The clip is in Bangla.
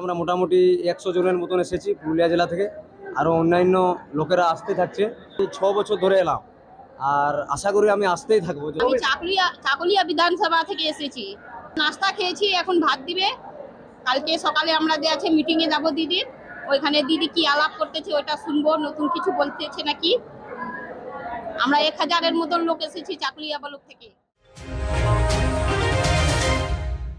আমরা মোটামুটি একশো জনের মতন এসেছি পুরুলিয়া জেলা থেকে। আরও অন্যান্য লোকেরা আসতে থাকছে। ছ বছর ধরে এলাম। আর আশা করি আমি আসতেই থাকব। আমি চাকলিয়া চাকুলিয়া বিধানসভা থেকে এসেছি। নাস্তা খেয়েছি, এখন ভাত দিবে। কালকে সকালে আমরা আছে মিটিং এ যাব দিদির ওইখানে দিদি কি আলাপ করতেছে ওটা শুনব, নতুন কিছু বলতেছে নাকি? আমরা এক হাজারের মতন লোক এসেছি চাকলিয়া ব্লক থেকে।